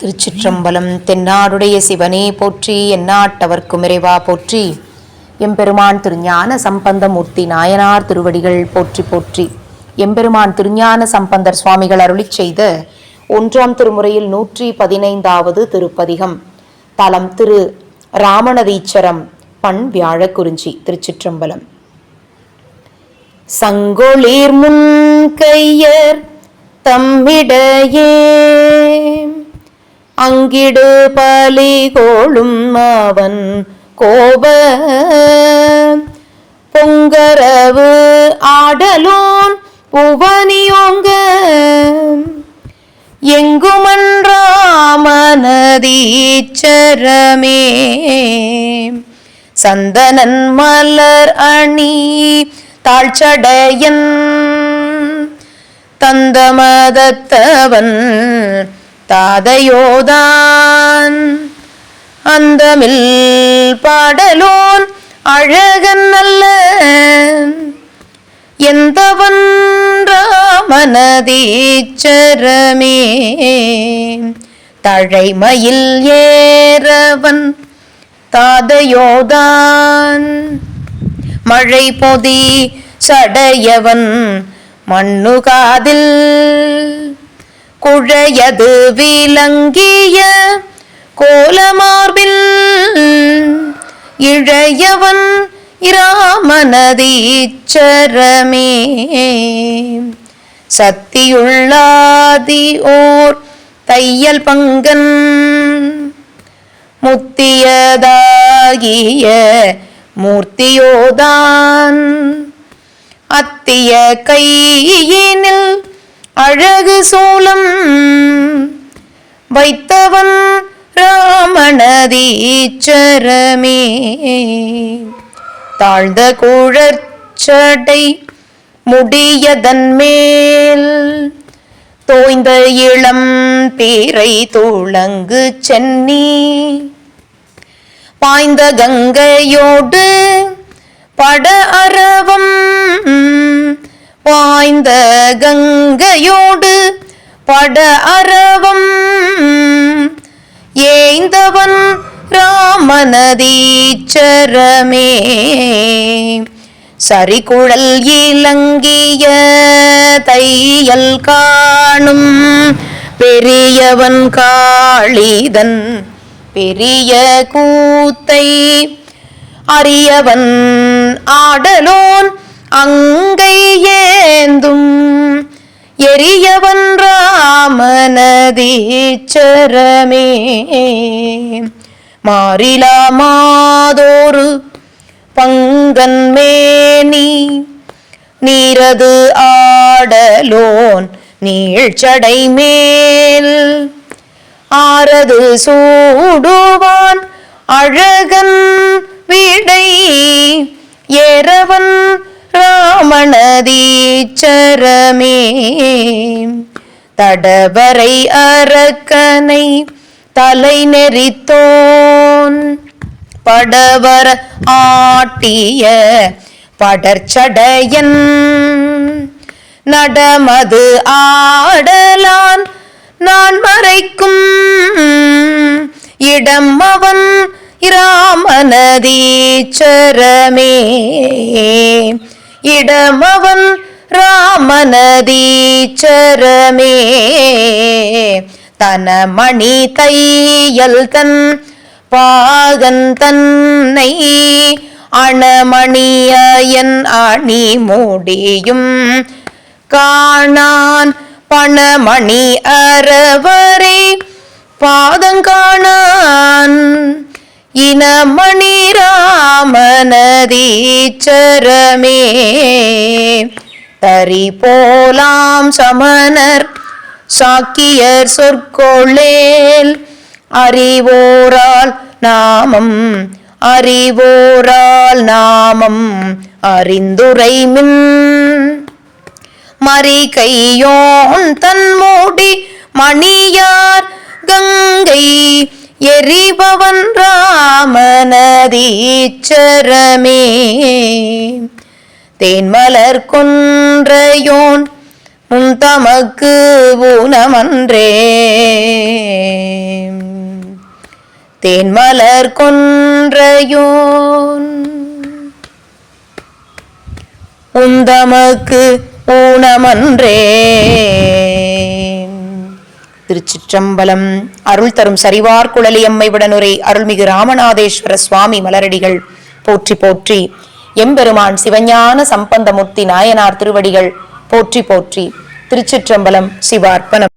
திருச்சிற்றம்பலம் தென்னாடுடைய சிவனே போற்றி எந்நாட்டவர்க்கும் இறைவா போற்றி. எம்பெருமான் திருஞான சம்பந்தமூர்த்தி நாயனார் திருவடிகள் போற்றி போற்றி. எம்பெருமான் திருஞான சம்பந்தர் சுவாமிகள் அருளிச் செய்த ஒன்றாம் திருமுறையில் நூற்றி பதினைந்தாவது திருப்பதிகம். தலம் திரு ராமணதீச்சரம் பண் வியாழக்குறிஞ்சி திருச்சிற்றம்பலம். சங்கொளிர் முன் கையர் தம்மிடையே. அங்கிடு பலி கோளும் அவன் கோப பொங்கரவு ஆடலோன் புவனியோங்க. எங்குமன்றாமனதீச்சரமே சந்தனன் மலர் அணி தாழ்ச்சடையன். தந்த மதத்தவன் தாதையோதான். அந்தமில் பாடலோன் அழகன் அல்ல. எந்தவன் ராமனதீச்சரமே தழைமயில் ஏறவன் தாதையோதான். மழை பொதி சடையவன் மண்ணு காதில் குழையது விலங்கிய கோலமார்பில் இழையவன் இராமனதீச்சரமே சத்தியுள்ளாதி ஓர் தையல் பங்கன் முத்தியதாகிய மூர்த்தியோதான். அத்திய கையினில் அழகு சூலம் வைத்தவன் ராமணதீச்சரமே தாழ்ந்த குழற்சடை முடியதன் மேல் தோய்ந்த இளம் பீரை தூளங்கு சென்னி. பாய்ந்த கங்கையோடு பட அரவம் பாய்ந்த கங்கையோடு பட அரவம். ஏய்ந்தவன் ராமநதீச்சரமே. சரிகுழல் இலங்கிய தையல் காணும் பெரியவன் காளிதன் பெரிய கூத்தை. அறியவன் ஆடலோன் அங்கை ஏந்தும் ராமனதீச்சரமே மாறிலா மாதோரு பங்கன்மேனி நீரது ஆடலோன் நீழ்ச்சடை மேல். ஆரது சூடுவான் அழகன் வீடை ஏறவன் ராமணதீச்சரமே தடவரை அரக்கனை தலை நெறித்தோன். படவர ஆட்டிய படர்ச்சடையன் நடமது ஆடலான் நான் மறைக்கும். இடம் அவன் இராமனதீச்சரமே இடமவன் ராமநதீச்சரமே. தன மணி தையல் தன் பாகன் தன்னை அணமணியன் அணி மூடியும் காணான் பணமணி அறவரே. பாதங்காணான் இனமணி ராமநதீச்சரமே. தரி போலாம் சமணர் சாக்கியர் சொற்கொள்ளேல் அறிவோரால் நாமம் அறிவோரால் நாமம் அறிந்துரை மின் மறி கையோன் தன் மூடி மணியார் கங்கை எரிபவன் ராமனதீச்சரமே. தேன்மலர் கொன்றையோன் உன் தமக்கு ஊனமன்றே. தேன்மலர் கொன்றையோன் உந்தமக்கு ஊனமன்றே. திருச்சிற்றம்பலம் அருள் தரும் சரிவார் குழலியம்மை விடனுரை அருள்மிகு ராமநாதேஸ்வர சுவாமி மலரடிகள் போற்றி போற்றி எம்பெருமான் சிவஞான சம்பந்தமூர்த்தி நாயனார் திருவடிகள் போற்றி போற்றி திருச்சிற்றம்பலம் சிவார்ப்பணம்.